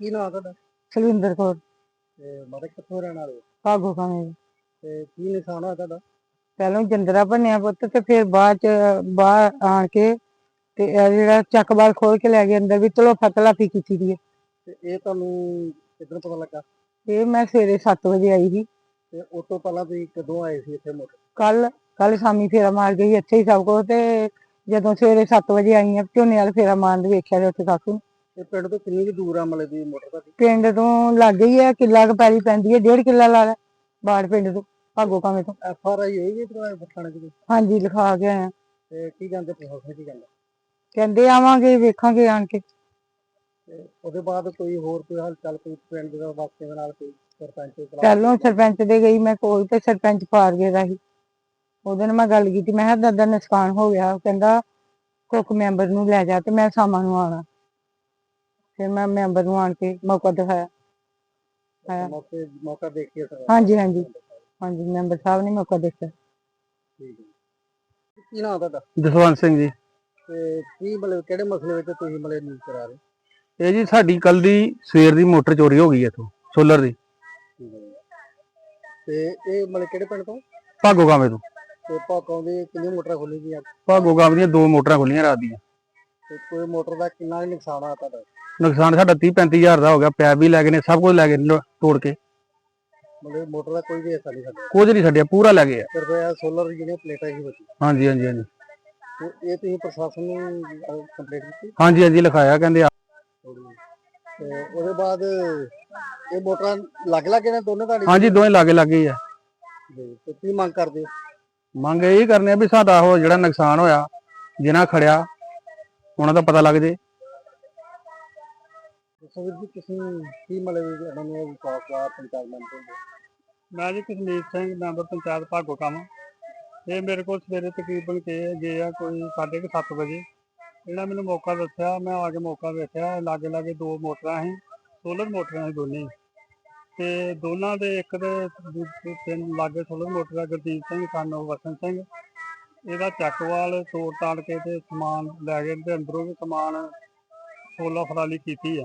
ਕੀ ਨਾਮ ਤੁਹਾਡਾ? ਸਲਵਿੰਦਰ ਕੌਰ। ਤੇ ਮਾਤਾ ਕਿੱਥੋਂ ਰਹਿਣ ਵਾਲੇ ਹੋ? ਭਾਗੋ ਖਾਨੇ ਤੇ ਕੀ ਨਿਸ਼ਾਨ ਹੋਇਆ ਤੁਹਾਡਾ? ਪਹਿਲਾਂ ਜੰਦਰਾ ਬਣਿਆ ਪੁੱਤ ਤੇ ਫਿਰ ਬਾਅਦ ਚ ਬਾਹਰ ਆਣ ਕੇ ਤੇ ਇਹ ਜਿਹੜਾ ਚੱਕਬਾਲ ਖੋਲ ਕੇ ਲੈ ਗਏ ਅੰਦਰ ਵੀ ਤਲੋ ਫਤਲਾਫੀ ਕੀਤੀ ਦੀ ਹੈ। ਤੇ ਇਹ ਤੁਹਾਨੂੰ ਕਿੱਦਾਂ ਪਤਾ ਲੱਗਾ? ਇਹ ਮੈਂ ਸਵੇਰੇ 7 ਵਜੇ ਆਈ ਸੀ। ਤੇ ਉਸ ਤੋਂ ਪਹਿਲਾਂ ਤੁਸੀਂ ਕਦੋਂ ਆਏ ਸੀ ਇੱਥੇ ਮੋਟਰ ਕੱਲ ਕੱਲ ਸ਼ਾਮੀ ਫੇਰਾ ਮਾਰ ਗਈ ਇੱਥੇ ਹੀ ਸਭ ਕੁਛ ਤੇ ਜਦੋਂ ਸਵੇਰੇ 7 ਵਜੇ ਆਈ ਆ ਝੋਨੇ ਵਾਲ ਫੇਰਾ ਮਾਰਨ ਦੇ ਵੇਖਿਆ ਤੇ ਉੱਥੇ ਕਾਕੂ। ਇਹ ਪਿੰਡ ਤੋਂ ਕਿੰਨੀ ਕੁ ਦੂਰ ਆ ਮਲੇ ਦੀ ਮੋਟਰ ਤੁਹਾਡੀ ਪਿੰਡ ਤੋਂ ਲੱਗ ਹੀ ਹੈ ਕਿੱਲਾ ਕੁ ਪੈਲੀ ਪੈਂਦੀ ਹੈ ਡੇਢ ਕਿੱਲਾ ਲਾ ਲੈ ਬਾੜ ਪਿੰਡ ਤੋਂ ਭਾਗੋ ਕਾਵੇਂ ਤੋਂ। ਐਫ ਆਰ ਆਈ ਹੋਈ ਜੀ ਤੁਹਾਡੇ ਥਾਣੇ ਚ ਹਾਂਜੀ ਲਿਖਾ ਕੇ ਆਏ ਆ ਤੇ ਕੀ ਕਹਿੰਦੇ ਪ੍ਰਸ਼ਾਸਨ ਕੀ ਕਹਿੰਦਾ? ਕਹਿੰਦੇ ਆਵਾਂਗੇ ਵੇਖਾਂਗੇ ਆਣ ਕੇ। ਤੇ ਉਹਦੇ ਬਾਅਦ ਕੋਈ ਹੋਰ ਕੋਈ ਹਾਲ ਚਾਲ ਕੋਈ ਪਿੰਡ ਦੇ ਵਾਸੀਆਂ ਦੇ ਨਾਲ ਕੋਈ ਸਰਪੰਚ ਸਲਾਹ- ਪਹਿਲੋਂ ਸਰਪੰਚ ਦੇ ਗਈ ਮੈਂ ਕੋਲ ਤੇ ਸਰਪੰਚ ਪਾਰ ਗਿਆ ਦਾ ਸੀ ਉਹਦੇ ਨਾਲ ਮੈਂ ਗੱਲ ਕੀਤੀ ਮੈਂ ਕਿਹਾ ਦਾਦਾ ਨੁਕਸਾਨ ਹੋ ਗਿਆ। ਉਹ ਕਹਿੰਦਾ ਕੁੱਕ ਮੈਂਬਰ ਨੂੰ ਲੈ ਜਾ ਤੇ ਮੈਂ ਸ਼ਾਮਾਂ ਨੂੰ ਆਣਾ ਫਿਰ ਮੈਂ ਮੈਂਬਰ ਨੂੰ ਆਣ ਕੇ ਮੌਕਾ ਦਿਖਾਇਆ। ਹਾਂ। ਮੌਕੇ ਮੌਕਾ ਦੇਖ ਕੇ ਸਰ ਹਾਂਜੀ ਹਾਂਜੀ। ਹਾਂਜੀ ਮੈਂਬਰ ਸਾਹਿਬ ਨੇ ਮੌਕਾ ਦਿੱਤਾ। ਠੀਕ ਹੈ ਕੀ ਨਾਮ ਤੁਹਾਡਾ? ਜਸਵੰਤ ਸਿੰਘ ਜੀ। ਤੇ ਕੀ ਮਤਲਬ ਕਿਹੜੇ ਮਸਲੇ ਵਿੱਚ ਤੁਸੀਂ ਮਤਲਬ ਨਿਊਜ਼ ਕਰਾ ਰਹੇ ਇਹ ਜੀ ਸਾਡੀ ਕੱਲ ਦੀ ਸਵੇਰ ਦੀ ਮੋਟਰ ਚੋਰੀ ਹੋ ਗਈ ਇੱਥੋਂ ਸੋਲਰ ਦੀ। ਠੀਕ ਹੈ ਜੀ। ਤੇ ਇਹ ਮਤਲਬ ਕਿਹੜੇ ਪਿੰਡ ਤੋਂ? ਭਾਗੋ ਗਾਵੇਂ ਤੋਂ। ਤੇ ਭਾਕਾਂ ਦੇ ਕਿੰਨੀ ਮੋਟਰਾਂ ਖੁੱਲੀ ਗਈਆਂ? ਭਾਗੋ ਗਾਵੇਂ ਦੀਆਂ ਦੋ ਮੋਟਰਾਂ ਖੁੱਲੀਆਂ ਰਾਤ ਦੀਆਂ। ਤੇ ਕੋਈ ਮੋਟਰ ਦਾ ਕਿੰਨਾ ਕੁ ਨੁਕਸਾਨ ਆ ਤੁਹਾਡਾ? ਨੁਕਸਾਨ ਸਾਡਾ 30 35000 ਦਾ ਹੋ ਗਿਆ ਪੈਪ ਵੀ ਲੈ ਗਏ ਨੇ ਸਭ ਕੁਝ ਲੈ ਗਏ ਨੇ ਤੋੜ ਕੇ। ਮਤਲਬ ਮੋਟਰ ਦਾ ਕੋਈ ਵੀ ਹਿੱਸਾ ਨਹੀਂ ਸਾਡਾ ਕੁਝ ਨਹੀਂ ਛੱਡਿਆ ਪੂਰਾ ਲੈ ਗਏ ਆ। ਸਿਰਫ ਇਹ ਸੋਲਰ ਜਿਹੜੀਆਂ ਪਲੇਟਾਂ ਹੀ ਬਚੀ ਹਾਂਜੀ ਹਾਂਜੀ ਹਾਂਜੀ। ਤੇ ਇਹ ਤੁਸੀਂ ਪ੍ਰਸ਼ਾਸਨ ਨੂੰ ਕੰਪਲੀਟ ਕੀਤੀ? ਹਾਂਜੀ ਹਾਂਜੀ ਲਿਖਾਇਆ ਕਹਿੰਦੇ ਆ- ਤੇ ਉਹਦੇ ਬਾਅਦ ਇਹ ਮੋਟਰਾਂ ਲੱਗ ਲੱਗ ਨੇ ਦੋਨੇ ਤੁਹਾਡੀ ਹਾਂਜੀ ਦੋਵੇਂ ਲਾਗੇ ਲੱਗੇ ਆ। ਜੀ, ਤੇ ਕੀ ਮੰਗ ਕਰਦੇ ਹੋ? ਮੰਗ ਇਹ ਕਰਨੇ ਆ ਵੀ ਸਾਡਾ ਉਹ ਜਿਹੜਾ ਨੁਕਸਾਨ ਹੋਇਆ ਜਿਨ੍ਹਾਂ ਖੜਿਆ ਉਹਨਾਂ ਦਾ ਪਤਾ ਲੱਗ ਜੇ। ਦੱਸੋ ਵੀਰ ਜੀ, ਤੁਸੀਂ ਕੀ ਮਤਲਬ ਇਹਨਾਂ ਨੂੰ ਵਿਕਾਸ ਦਾ ਪੰਚਾਇਤ ਮੈਂਬਰ ਹੋ? ਮੈਂ ਜੀ ਕਸ਼ਮੀਰ ਸਿੰਘ, ਮੈਂਬਰ ਪੰਚਾਇਤ ਭਾਗੋ ਕੰਮ। ਇਹ ਮੇਰੇ ਕੋਲ ਸਵੇਰੇ ਤਕਰੀਬਨ ਕੇ ਗਏ ਆ, ਕੋਈ 7:30 ਵਜੇ। ਇਹਨਾਂ ਮੈਨੂੰ ਮੌਕਾ ਦੱਸਿਆ, ਮੈਂ ਆ ਕੇ ਮੌਕਾ ਵੇਖਿਆ। ਲਾਗੇ ਲਾਗੇ ਦੋ ਮੋਟਰਾਂ ਸੀ, ਸੋਲਰ ਮੋਟਰਾਂ ਸੀ ਦੋਨੇ। ਹੀ। ਤੇ ਦੋਨਾਂ ਦੇ ਇੱਕ ਦੇ ਤਿੰਨ ਲਾਗੇ ਸੋਲਰ ਮੋਟਰ ਦਾ ਗੁਰਦੀਪ ਸਿੰਘ ਸਾਨੂੰ ਵਸਨ ਸਿੰਘ। ਇਹਦਾ ਚੱਕਵਾਲ ਤੋੜ ਤਾੜ ਕੇ ਤੇ ਸਮਾਨ ਲੈ ਗਏ ਤੇ ਅੰਦਰੋਂ ਵੀ ਸਮਾਨ ਸੋਲਾ ਫਰਾਲੀ ਕੀਤੀ ਆ।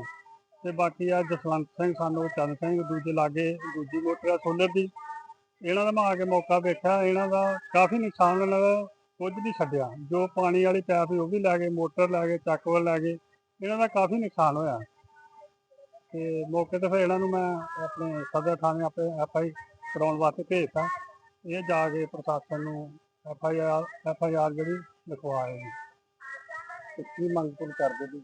ਤੇ ਬਾਕੀ ਆ ਜਸਵੰਤ ਸਿੰਘ ਸਾਨੂੰ, ਚੰਦ ਸਿੰਘ ਦੂਜੇ ਲਾਗੇ, ਦੂਜੀ ਮੋਟਰ ਆ ਸੋਲਰ ਦੀ। ਇਹਨਾਂ ਦਾ ਮੈਂ ਆ ਕੇ ਮੌਕਾ ਵੇਖਿਆ, ਇਹਨਾਂ ਦਾ ਕਾਫੀ ਨੁਕਸਾਨ ਇਹਨਾਂ ਕੁਝ ਨਹੀਂ ਛੱਡਿਆ। ਜੋ ਪਾਣੀ ਵਾਲੀ ਪਾਈਪ ਸੀ ਉਹ ਵੀ ਲੈ ਗਏ, ਮੋਟਰ ਲੈ ਗਏ ਚੱਕਵਲ ਲੈ ਗਏ, ਇਹਨਾਂ ਦਾ ਕਾਫੀ ਨੁਕਸਾਨ ਹੋਇਆ। ਤੇ ਮੌਕੇ ਤੇ ਫਿਰ ਇਹਨਾਂ ਨੂੰ ਮੈਂ ਆਪਣੇ ਸਦਰ ਥਾਣੇ ਆਪੇ ਐਫ ਆਈ ਕਰਾਉਣ ਵਾਸਤੇ ਭੇਜਤਾ। ਇਹ ਜਾ ਕੇ ਪ੍ਰਸ਼ਾਸਨ ਨੂੰ F I R F I R ਜਿਹੜੀ ਲਿਖਵਾਏ ਨੇ ਕੀ ਮੰਗ ਤੁਸੀਂ ਕਰਦੇ ਜੀ?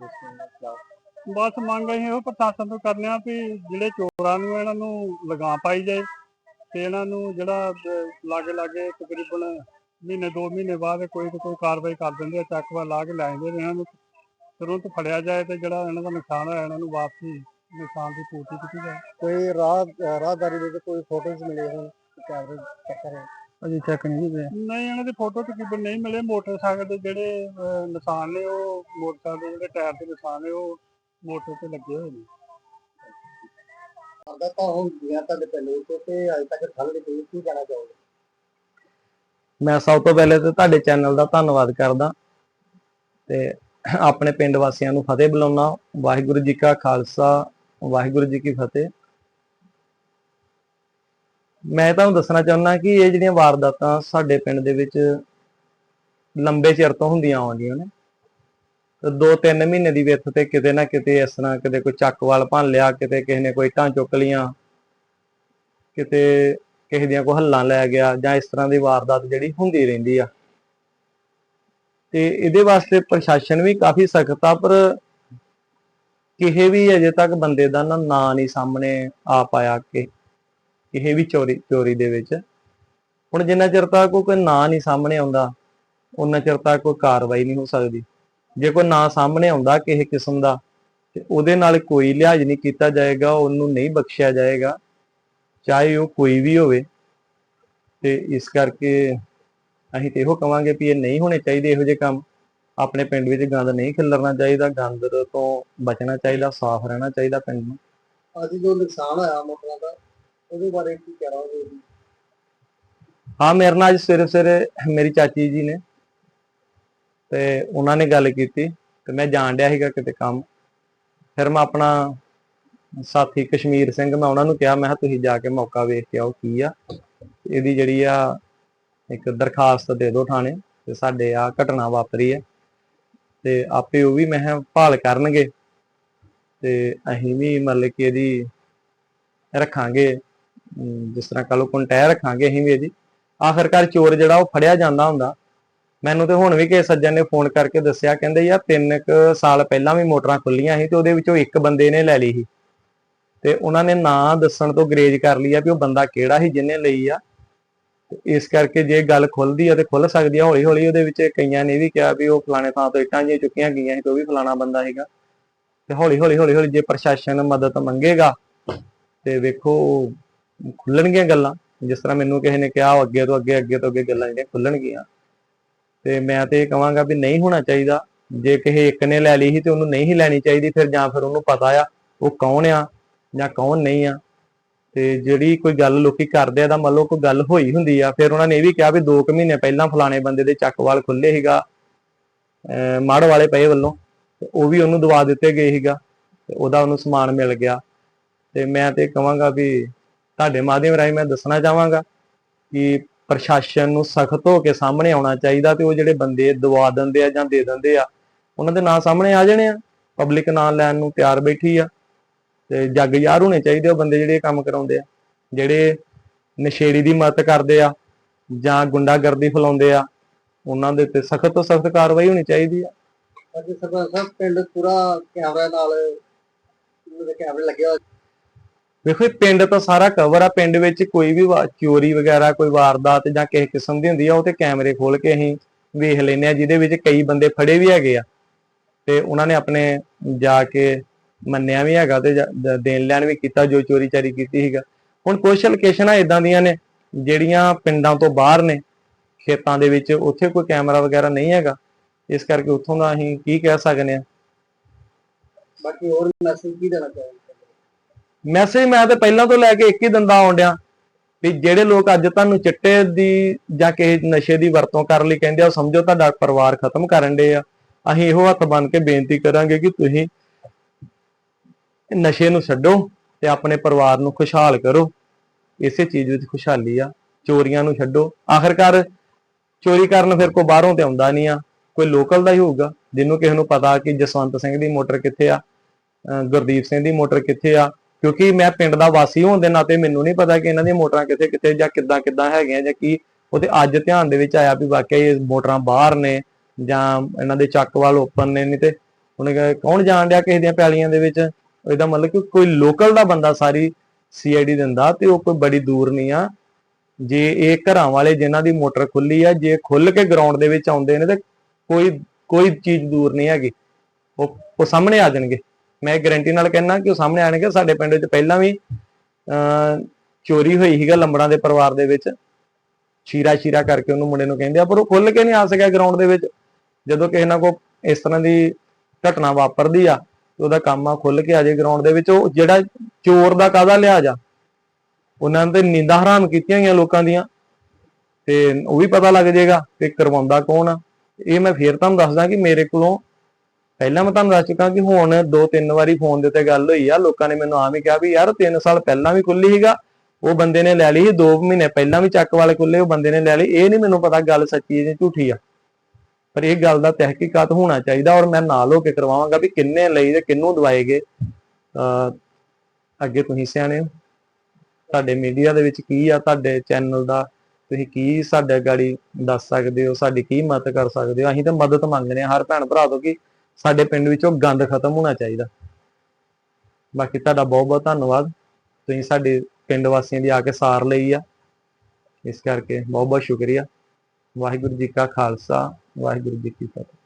ਦੱਸੋ ਨਾ ਖਿਲਾਫ ਬਸ ਮੰਗ ਅਸੀਂ ਇਹੋ ਪ੍ਰਸ਼ਾਸਨ ਤੋਂ ਕਰਨੇ ਆ ਵੀ ਜਿਹੜੇ ਚੋਰਾਂ ਨੂੰ ਇਹਨਾਂ ਨੂੰ ਲਗਾਮ ਪਾਈ ਜਾਏ ਤੇ ਇਹਨਾਂ ਨੂੰ ਜਿਹੜਾ ਲਾਗੇ ਲਾਗੇ ਤਕਰੀਬਨ ਮਹੀਨੇ ਦੋ ਮਹੀਨੇ ਬਾਅਦ ਕੋਈ ਤੇ ਕੋਈ ਕਾਰਵਾਈ ਕਰ ਦਿੰਦੇ ਆ ਚੱਕਵਾ ਲਾ ਕੇ ਲੈ ਜਾਂਦੇ ਨੇ ਇਹਨਾਂ ਨੂੰ ਤੁਰੰਤ ਫੜਿਆ ਜਾਏ ਤੇ ਜਿਹੜਾ ਇਹਨਾਂ ਦਾ ਨੁਕਸਾਨ ਹੋਇਆ ਇਹਨਾਂ ਨੂੰ ਵਾਪਸੀ ਨੁਕਸਾਨ ਦੀ ਪੂਰਤੀ ਕੀਤੀ ਜਾਏ। ਕੋਈ ਰਾਹ ਰਾਹਦਾਰੀ ਦੇ ਕੋਈ ਫੋਟੋਜ਼ ਮਿਲੇ ਹੋਣ ਕੈਮਰੇ ਚੱਕਰ ਹੈ ਅਜੇ ਚੈੱਕ ਨਹੀਂ ਹੋਏ ਨਹੀਂ ਇਹਨਾਂ ਦੇ ਫੋਟੋ ਤਕਰੀਬਨ ਨਹੀਂ ਮਿਲੇ। ਮੋਟਰਸਾਈਕਲ ਦੇ ਜਿਹੜੇ ਨਿਸ਼ਾਨ ਨੇ ਉਹ ਮੋਟਰਸਾਈਕਲ ਦੇ ਜਿਹੜੇ ਟਾਇਰ ਦੇ ਨਿਸ਼ਾਨ ਨੇ ਉਹ ਮੋਟਰ ਤੇ ਲੱਗੇ ਹੋਏ ਨੇ। ਆਂਦਾ ਤਾਂ ਹੁਣ ਗਿਆ ਤੁਹਾਡੇ ਪਿੰਡ ਵਿੱਚ ਤੇ ਅਜੇ ਤੱਕ ਠੱਲ ਨਹੀਂ ਪਈ ਕੀ ਕਹਿਣਾ ਚਾਹੋਗੇ? ਮੈਂ ਸਭ ਤੋਂ ਪਹਿਲੇ ਤੇ ਤੁਹਾਡੇ ਚੈਨਲ ਦਾ ਧੰਨਵਾਦ ਕਰਦਾ ਤੇ ਆਪਣੇ ਪਿੰਡ ਵਾਸੀਆਂ ਨੂੰ ਫਤਿਹ ਬੁਲਾਉਣਾ। ਵਾਹਿਗੁਰੂ ਜੀ ਕਾ ਖਾਲਸਾ ਵਾਹਿਗੁਰੂ ਜੀ ਕੀ ਫਤਿਹ। ਮੈਂ ਤੁਹਾਨੂੰ ਦੱਸਣਾ ਚਾਹੁੰਦਾ ਕਿ ਇਹ ਜਿਹੜੀਆਂ ਵਾਰਦਾਤਾਂ ਸਾਡੇ ਪਿੰਡ ਦੇ ਵਿੱਚ ਲੰਬੇ ਚਿਰ ਤੋਂ ਹੁੰਦੀਆਂ ਆਉਂਦੀਆਂ ਨੇ ਤੇ ਦੋ ਤਿੰਨ ਮਹੀਨੇ ਦੀ ਵਿੱਥ ਤੇ ਕਿਤੇ ਨਾ ਕਿਤੇ ਇਸ ਤਰ੍ਹਾਂ ਕਿਤੇ ਕੋਈ ਚੱਕਵਾਲ ਭੰਨ ਲਿਆ, ਕਿਤੇ ਕਿਸੇ ਨੇ ਕੋਈ ਇੱਟਾਂ ਚੁੱਕ ਲੀਆਂ ਕਿਤੇ ਕਿਸੇ ਦੀਆਂ ਕੋ ਹੱਲਾਂ ਲੈ ਗਿਆ ਜਾਂ ਇਸ ਤਰ੍ਹਾਂ ਦੀ ਵਾਰਦਾਤ ਜਿਹੜੀ ਹੁੰਦੀ ਰਹਿੰਦੀ ਆ। ਤੇ ਇਹਦੇ ਵਾਸਤੇ ਪ੍ਰਸ਼ਾਸਨ ਵੀ ਕਾਫੀ ਸਖਤ ਆ, ਪਰ ਕਿਸੇ ਵੀ ਅਜੇ ਤੱਕ ਬੰਦੇ ਦਾ ਨਾ ਨਾਂ ਨਹੀਂ ਸਾਹਮਣੇ ਆ ਪਾਇਆ ਕਿ ਕਿਸੇ ਵੀ ਚੋਰੀ ਚੋਰੀ ਦੇ ਵਿੱਚ। ਹੁਣ ਜਿੰਨਾ ਚਿਰ ਤੱਕ ਕੋਈ ਨਾਂ ਨਹੀਂ ਸਾਹਮਣੇ ਆਉਂਦਾ ਉਹਨਾਂ ਚਿਰ ਤੱਕ ਕੋਈ ਕਾਰਵਾਈ ਨਹੀਂ ਹੋ ਸਕਦੀ। ਜੇ ਕੋਈ ਨਾਂ ਸਾਹਮਣੇ ਆਉਂਦਾ ਕਿਸੇ ਕਿਸਮ ਦਾ ਤੇ ਉਹਦੇ ਨਾਲ ਕੋਈ ਲਿਹਾਜ਼ ਨਹੀਂ ਕੀਤਾ ਜਾਏਗਾ ਉਹਨੂੰ ਨਹੀਂ ਬਖਸ਼ਿਆ ਜਾਏਗਾ ਚਾਹੇ ਉਹ ਕੋਈ ਵੀ ਹੋਵੇ। ਤੇ ਇਸ ਕਰਕੇ ਅਸੀਂ ਤੇ ਇਹੋ ਕਵਾਂਗੇ ਵੀ ਇਹ ਨਹੀਂ ਹੋਣੇ ਚਾਹੀਦੇ ਇਹੋ ਜਿਹੇ ਕੰਮ। ਆਪਣੇ ਪਿੰਡ ਵਿੱਚ ਗੰਦ ਨਹੀਂ ਖਿਲਰਨਾ ਚਾਹੀਦਾ ਗੰਦ ਤੋਂ ਬਚਣਾ ਚਾਹੀਦਾ ਸਾਫ਼ ਰਹਿਣਾ ਚਾਹੀਦਾ ਪਿੰਡ ਨੂੰ। ਅੱਜ ਜੋ ਨੁਕਸਾਨ ਹੋਇਆ ਮੋਟਰਾਂ ਦਾ ਉਹਦੇ ਬਾਰੇ ਕੀ ਕਹਿ ਰਹੇ ਹੋ ਹਾਂ ਮੇਰੇ ਨਾਲ ਅੱਜ ਸਵੇਰੇ ਸਵੇਰੇ ਮੇਰੀ ਚਾਚੀ ਜੀ ਨੇ ਤੇ ਉਹਨਾਂ ਨੇ ਗੱਲ ਕੀਤੀ ਤੇ ਮੈਂ ਜਾਣ ਡਿਆ ਸੀਗਾ ਕਿਤੇ ਕੰਮ। ਫਿਰ ਮੈਂ ਆਪਣਾ ਸਾਥੀ ਕਸ਼ਮੀਰ ਸਿੰਘ, ਮੈਂ ਉਹਨਾਂ ਨੂੰ ਕਿਹਾ, ਮੈਂ ਕਿਹਾ ਤੁਸੀਂ ਜਾ ਕੇ ਮੌਕਾ ਵੇਖ ਕੇ ਆਓ, ਕੀ ਆ? ਇਹਦੀ ਜਿਹੜੀ ਆ ਇੱਕ ਦਰਖਾਸਤ ਦੇ ਦਿਓ ਥਾਣੇ ਤੇ ਸਾਡੇ ਆ ਘਟਨਾ ਵਾਪਰੀ ਹੈ ਤੇ ਆਪੇ ਉਹ ਵੀ ਮੈਂ ਭਾਲ ਕਰਨਗੇ ਤੇ ਅਸੀਂ ਵੀ ਮਤਲਬ ਕਿ ਇਹਦੀ ਰੱਖਾਂਗੇ ਜਿਸ ਤਰ੍ਹਾਂ ਕੱਲ ਕੰਟੈਰ ਰੱਖਾਂਗੇ ਅਸੀਂ ਵੀ ਇਹਦੀ। ਆਖਰਕਾਰ ਚੋਰ ਜਿਹੜਾ ਉਹ ਫੜਿਆ ਜਾਂਦਾ ਹੁੰਦਾ ਮੈਨੂੰ ਤੇ ਹੁਣ ਵੀ ਕਿਸੇ ਸੱਜਣ ਨੇ ਫੋਨ ਕਰਕੇ ਦੱਸਿਆ, ਕਹਿੰਦੇ ਯਾਰ ਤਿੰਨ ਕੁ ਸਾਲ ਪਹਿਲਾਂ ਵੀ ਮੋਟਰਾਂ ਖੁੱਲੀਆਂ ਸੀ ਤੇ ਉਹਦੇ ਵਿੱਚੋਂ ਇੱਕ ਬੰਦੇ ਨੇ ਲੈ ਲਈ ਸੀ। ਤੇ ਉਹਨਾਂ ਨੇ ਨਾਂ ਦੱਸਣ ਤੋਂ ਗਰੇਜ ਕਰ ਲਈ ਆ ਵੀ ਉਹ ਬੰਦਾ ਕਿਹੜਾ ਸੀ ਜਿਹਨੇ ਲਈ ਆ। ਤੇ ਇਸ ਕਰਕੇ ਜੇ ਗੱਲ ਖੁੱਲਦੀ ਆ ਤੇ ਖੁੱਲ ਸਕਦੀ ਆ ਹੌਲੀ ਹੌਲੀ ਉਹਦੇ ਵਿੱਚ ਕਈਆਂ ਨੇ ਇਹ ਵੀ ਕਿਹਾ ਵੀ ਉਹ ਫਲਾਣੇ ਥਾਂ ਤੋਂ ਇੱਟਾਂ ਜਿਹੀਆਂ ਚੁੱਕੀਆਂ ਗਈਆਂ ਸੀ ਤੇ ਉਹ ਵੀ ਫਲਾਣਾ ਬੰਦਾ ਹੈਗਾ ਤੇ ਹੌਲੀ ਹੌਲੀ ਹੌਲੀ ਹੌਲੀ ਜੇ ਪ੍ਰਸ਼ਾਸਨ ਮਦਦ ਮੰਗੇਗਾ ਤੇ ਵੇਖੋ ਖੁੱਲਣਗੀਆਂ ਗੱਲਾਂ। ਜਿਸ ਤਰ੍ਹਾਂ ਮੈਨੂੰ ਕਿਸੇ ਨੇ ਕਿਹਾ, ਉਹ ਅੱਗੇ ਤੋਂ ਅੱਗੇ ਅੱਗੇ ਤੋਂ ਅੱਗੇ ਗੱਲਾਂ ਜਿਹੜੀਆਂ ਖੁੱਲਣਗੀਆਂ। ਤੇ ਮੈਂ ਤੇ ਇਹ ਕਹਾਂਗਾ ਵੀ ਨਹੀਂ ਹੋਣਾ ਚਾਹੀਦਾ। ਜੇ ਕਿਸੇ ਇੱਕ ਨੇ ਲੈ ਲਈ ਸੀ ਤੇ ਉਹਨੂੰ ਨਹੀਂ ਹੀ ਲੈਣੀ ਚਾਹੀਦੀ, ਫਿਰ ਜਾਂ ਫਿਰ ਉਹਨੂੰ ਪਤਾ ਆ ਉਹ ਕੌਣ ਆ ਜਾਂ ਕੌਣ ਨਹੀਂ ਆ। ਤੇ ਜਿਹੜੀ ਕੋਈ ਗੱਲ ਲੋਕੀ ਕਰਦੇ ਆ ਦਾ ਮੰਨ ਲਓ ਕੋਈ ਗੱਲ ਹੋਈ ਹੁੰਦੀ ਆ, ਫਿਰ ਉਹਨਾਂ ਨੇ ਇਹ ਵੀ ਕਿਹਾ ਵੀ 2 ਕੁ ਮਹੀਨੇ ਪਹਿਲਾਂ ਫਲਾਣੇ ਬੰਦੇ ਦੇ ਚੱਕਵਾਲ ਖੁੱਲੇ ਸੀਗਾ, ਅਹ ਮਾੜ ਵਾਲੇ ਪਏ ਵੱਲੋਂ ਉਹ ਵੀ ਉਹਨੂੰ ਦਵਾ ਦਿੱਤੇ ਗਏ ਸੀਗਾ, ਤੇ ਉਹਦਾ ਉਹਨੂੰ ਸਮਾਨ ਮਿਲ ਗਿਆ। ਤੇ ਮੈਂ ਤੇ ਕਹਾਂਗਾ ਵੀ ਤੁਹਾਡੇ ਮਾਧਿਅਮ ਰਾਹੀਂ ਮੈਂ ਦੱਸਣਾ ਚਾਹਾਂਗਾ ਕਿ ਪ੍ਰਸ਼ਾਸਨ ਨੂੰ ਸਖਤ ਹੋ ਕੇ ਸਾਹਮਣੇ ਆਉਣਾ ਚਾਹੀਦਾ ਤੇ ਉਹ ਜਿਹੜੇ ਬੰਦੇ ਦਵਾ ਦਿੰਦੇ ਆ ਜਾਂ ਦੇ ਦਿੰਦੇ ਆ, ਉਹਨਾਂ ਦੇ ਨਾਂ ਸਾਹਮਣੇ ਆ ਜਾਣੇ ਆ ਪਬਲਿਕ ਨਾਂ ਲੈਣ ਨੂੰ ਤਿਆਰ ਬੈਠੀ ਆ ਤੇ ਜੱਗ ਯਾਰ ਹੋਣੇ ਚਾਹੀਦੇ ਉਹ ਬੰਦੇ ਜਿਹੜੇ ਕੰਮ ਕਰਾਉਂਦੇ ਆ, ਜਿਹੜੇ ਨਸ਼ੇੜੀ ਦੀ ਮਦਦ ਕਰਦੇ ਆ ਜਾਂ ਗੁੰਡਾਗਰਦੀ ਫੈਲਾਉਂਦੇ ਆ, ਉਹਨਾਂ ਦੇ ਤੇ ਸਖਤ ਤੋਂ ਸਖਤ ਕਾਰਵਾਈ ਹੋਣੀ ਚਾਹੀਦੀ ਆ। ਅੱਜ ਸਰਪੰਚ ਸਾਹਿਬ, ਪਿੰਡ ਪੂਰਾ ਕੈਮਰਾ ਨਾਲ ਇਹਨਾਂ ਕੈਮਰੇ ਲੱਗੇ ਹੋਏ ਵੇਖੋ ਇਹ ਪਿੰਡ ਤਾਂ ਸਾਰਾ ਕਵਰ ਆ, ਪਿੰਡ ਵਿੱਚ ਕੋਈ ਵੀ ਚੋਰੀ ਵਗੈਰਾ, ਕੋਈ ਵਾਰਦਾਤ ਜਾਂ ਕਿਸੇ ਕਿਸਮ ਦੀ ਹੁੰਦੀ ਆ, ਉਹ ਤੇ ਕੈਮਰੇ ਖੋਲ ਕੇ ਅਸੀਂ ਵੇਖ ਲੈਨੇ ਆ, ਜਿਹਦੇ ਵਿੱਚ ਕਈ ਬੰਦੇ ਫੜੇ ਵੀ ਹੈਗੇ ਆ। ਤੇ ਉਹਨਾਂ ਨੇ ਆਪਣੇ ਜਾ ਕੇ ਮੰਨਿਆ ਵੀ ਹੈਗਾ ਤੇ ਦੇਣ ਲੈਣ ਵੀ ਕੀਤਾ, ਜੋ ਚੋਰੀ ਚਾਰੀ ਕੀਤੀ ਸੀਗਾ। ਹੁਣ ਕੁਝ ਲੋਕੇਸ਼ਨਾਂ ਇਦਾਂ ਦੀਆਂ ਨੇ, ਜਿਹੜੀਆਂ ਪਿੰਡਾਂ ਤੋਂ ਬਾਹਰ ਨੇ, ਖੇਤਾਂ ਦੇ ਵਿੱਚ, ਉੱਥੇ ਕੋਈ ਕੈਮਰਾ ਵਗੈਰਾ ਨਹੀਂ ਹੈਗਾ। ਇਸ ਕਰਕੇ ਉੱਥੋਂ ਦਾ ਅਸੀਂ ਕੀ ਕਹਿ ਸਕਦੇ ਆ? ਬਾਕੀ ਹੋਰ ਮੈਸੇਜ ਕੀ ਦੇਣਾ ਚਾਹੁੰਦੇ ਮੈਸੇਜ ਮੈਂ ਤਾਂ ਪਹਿਲਾਂ ਤੋਂ ਲੈ ਕੇ ਇੱਕ ਹੀ ਦੰਦਾ ਆਉਂਦਿਆਂ ਵੀ ਜਿਹੜੇ ਲੋਕ ਅੱਜ ਤੁਹਾਨੂੰ ਚਿੱਟੇ ਦੀ ਜਾਂ ਕਿਸੇ ਨਸ਼ੇ ਦੀ ਵਰਤੋਂ ਕਰਨ ਲਈ ਕਹਿੰਦੇ ਆ, ਉਹ ਸਮਝੋ ਤੁਹਾਡਾ ਪਰਿਵਾਰ ਖਤਮ ਕਰਨ ਦੇ ਆ। ਅਸੀਂ ਇਹੋ ਹੱਥ ਬੰਨ ਕੇ ਬੇਨਤੀ ਕਰਾਂਗੇ ਕਿ ਤੁਸੀਂ ਨਸ਼ੇ ਨੂੰ ਛੱਡੋ ਤੇ ਆਪਣੇ ਪਰਿਵਾਰ ਨੂੰ ਖੁਸ਼ਹਾਲ ਕਰੋ। ਇਸੇ ਚੀਜ਼ ਵਿੱਚ ਖੁਸ਼ਹਾਲੀ ਆ। ਚੋਰੀਆਂ ਨੂੰ ਛੱਡੋ। ਆਖਰਕਾਰ ਚੋਰੀ ਕਰਨ ਫਿਰ ਕੋ ਬਾਹਰੋਂ ਤੇ ਆਉਂਦਾ ਨਹੀਂ ਆ। ਕੋਈ ਲੋਕਲ ਦਾ ਹੀ ਹੋਊਗਾ। ਜਿਹਨੂੰ ਕਿਸੇ ਨੂੰ ਪਤਾ ਕਿ ਜਸਵੰਤ ਸਿੰਘ ਦੀ ਮੋਟਰ ਕਿੱਥੇ ਆ ਗੁਰਦੀਪ ਸਿੰਘ ਦੀ ਮੋਟਰ ਕਿੱਥੇ ਆ ਕਿਉਂਕਿ ਮੈਂ ਪਿੰਡ ਦਾ ਵਾਸੀ ਹੋਣ ਦੇ ਨਾਤੇ ਮੈਨੂੰ ਨਹੀਂ ਪਤਾ ਕਿ ਇਹਨਾਂ ਦੀਆਂ ਮੋਟਰਾਂ ਕਿੱਥੇ ਕਿੱਥੇ ਜਾਂ ਕਿੱਦਾਂ ਕਿੱਦਾਂ ਹੈਗੀਆਂ ਜਾਂ ਕੀ ਉਹ ਤੇ ਅੱਜ ਧਿਆਨ ਦੇ ਵਿੱਚ ਆਇਆ ਵੀ ਵਾਕਿਆ ਇਹ ਮੋਟਰਾਂ ਬਾਹਰ ਨੇ ਜਾਂ ਇਹਨਾਂ ਦੇ ਚੱਕ ਵਾਲ ਓਪਨ ਨੇ, ਨਹੀਂ ਤੇ ਉਹਨੇ ਕਿਹਾ, ਕੌਣ ਜਾਣ ਡਿਆ ਕਿਸੇ ਦੀਆਂ ਪੈਲੀਆਂ ਦੇ ਵਿੱਚ? ਇਹਦਾ ਮਤਲਬ ਕਿ ਕੋਈ ਲੋਕਲ ਦਾ ਬੰਦਾ ਸਾਰੀ ਸੀਆਈਡੀ ਦਿੰਦਾ ਤੇ ਉਹ ਕੋਈ ਬੜੀ ਦੂਰ ਨਹੀਂ ਆ। ਜੇ ਇਹ ਘਰਾਂ ਵਾਲੇ ਜਿਨ੍ਹਾਂ ਦੀ ਮੋਟਰ ਖੁੱਲੀ ਆ, ਜੇ ਖੁੱਲ ਕੇ ਗਰਾਊਂਡ ਦੇ ਵਿੱਚ ਆਉਂਦੇ ਨੇ ਤੇ ਕੋਈ ਕੋਈ ਚੀਜ਼ ਦੂਰ ਨਹੀਂ ਹੈਗੀ। ਉਹ ਉਹ ਸਾਹਮਣੇ ਆ ਜਾਣਗੇ। ਮੈਂ ਗਾਰੰਟੀ ਨਾਲ ਕਹਿੰਦਾ ਕਿ ਉਹ ਸਾਹਮਣੇ ਆਣਗੇ, ਸਾਡੇ ਪਿੰਡ ਵਿੱਚ ਪਹਿਲਾਂ ਵੀ, ਅਹ, ਚੋਰੀ ਹੋਈ ਸੀਗਾ ਲੰਬੜਾਂ ਦੇ ਪਰਿਵਾਰ ਦੇ ਵਿੱਚ। ਸ਼ੀਰਾ ਸ਼ੀਰਾ ਕਰਕੇ ਉਹਨੂੰ ਮੁੰਡੇ ਨੂੰ ਕਹਿੰਦੇ ਆ, ਪਰ ਉਹ ਖੁੱਲ ਕੇ ਨਹੀਂ ਆ ਸਕਿਆ ਗਰਾਊਂਡ ਦੇ ਵਿੱਚ। ਜਦੋਂ ਕਿਸੇ ਨਾਲ ਕੋ ਇਸ ਤਰ੍ਹਾਂ ਦੀ ਘਟਨਾ ਵਾਪਰਦੀ ਆ ਉਹਦਾ ਕੰਮ ਆ ਖੁੱਲ ਕੇ ਆ ਜੇ ਗਰਾਊਂਡ ਦੇ ਵਿੱਚ। ਉਹ ਜਿਹੜਾ ਚੋਰ ਦਾ ਕਾਹਦਾ ਲਿਆ ਆ? ਉਹਨਾਂ ਨੇ ਤੇ ਨੀਂਦਾਂ ਹਰਾਮ ਕੀਤੀਆਂ ਗਈਆਂ ਲੋਕਾਂ ਦੀਆਂ। ਤੇ ਉਹ ਵੀ ਪਤਾ ਲੱਗ ਜਾਏਗਾ ਕਿ ਕਰਵਾਉਂਦਾ ਕੌਣ ਆ। ਇਹ ਮੈਂ ਫੇਰ ਤੁਹਾਨੂੰ ਦੱਸਦਾ ਕਿ ਮੇਰੇ ਕੋਲੋਂ ਪਹਿਲਾਂ ਮੈਂ ਤੁਹਾਨੂੰ ਦੱਸ ਚੁੱਕਾ ਕਿ ਹੁਣ ਦੋ ਤਿੰਨ ਵਾਰੀ ਫੋਨ ਦੇ ਉੱਤੇ ਗੱਲ ਹੋਈ ਆ, ਲੋਕਾਂ ਨੇ ਮੈਨੂੰ ਆਮ ਹੀ ਕਿਹਾ ਵੀ ਯਾਰ 3 ਸਾਲ ਪਹਿਲਾਂ ਵੀ ਖੁੱਲੀ ਸੀਗਾ, ਉਹ ਬੰਦੇ ਨੇ ਲੈ ਲਈ ਸੀ 2 ਮਹੀਨੇ ਪਹਿਲਾਂ ਵੀ ਚੱਕ ਵਾਲੇ ਖੁੱਲੇ ਉਹ ਬੰਦੇ ਨੇ ਲੈ ਲਈ, ਇਹ ਨਹੀਂ ਮੈਨੂੰ ਪਤਾ ਗੱਲ ਸੱਚੀ ਹੈ ਜਾਂ ਝੂਠੀ ਆ। ਪਰ ਇਹ ਗੱਲ ਦਾ ਤਹਿਕੀਕਾਤ ਹੋਣਾ ਚਾਹੀਦਾ ਔਰ ਮੈਂ ਨਾਲ ਹੋ ਕੇ ਕਰਵਾਵਾਂਗਾ ਵੀ ਕਿੰਨੇ ਲਈ ਤੇ ਕਿੰਨੂੰ ਦਵਾਏਗੇ ਅ ਅੱਗੇ ਤੁਸੀਂ ਸਿਆਣੇ ਹੋ। ਤੁਹਾਡੇ ਮੀਡੀਆ ਦੇ ਵਿੱਚ ਕੀ ਆ, ਤੁਹਾਡੇ ਚੈਨਲ ਦਾ ਤੁਸੀਂ ਕੀ ਸਾਡੇ ਗਾੜੀ ਦੱਸ ਸਕਦੇ ਹੋ, ਸਾਡੀ ਕੀ ਮਦਦ ਕਰ ਸਕਦੇ ਹੋ? ਅਸੀਂ ਤਾਂ ਮਦਦ ਮੰਗਦੇ ਹਾਂ, ਹਰ ਭੈਣ ਭਰਾ ਤੋਂ ਕਿ ਸਾਡੇ ਪਿੰਡ ਵਿੱਚੋਂ ਗੰਦ ਖਤਮ ਹੋਣਾ ਚਾਹੀਦਾ। ਬਾਕੀ ਤੁਹਾਡਾ ਬਹੁਤ ਬਹੁਤ ਧੰਨਵਾਦ। ਤੁਸੀਂ ਸਾਡੇ ਪਿੰਡ ਵਾਸੀਆਂ ਦੀ ਆ ਕੇ ਸਾਰ ਲਈ ਆ। ਇਸ ਕਰਕੇ ਬਹੁਤ ਬਹੁਤ ਸ਼ੁਕਰੀਆ। ਵਾਹਿਗੁਰੂ ਜੀ ਕਾ ਖਾਲਸਾ, ਵਾਹਿਗੁਰੂ ਜੀ ਕੀ ਫਤਿਹ।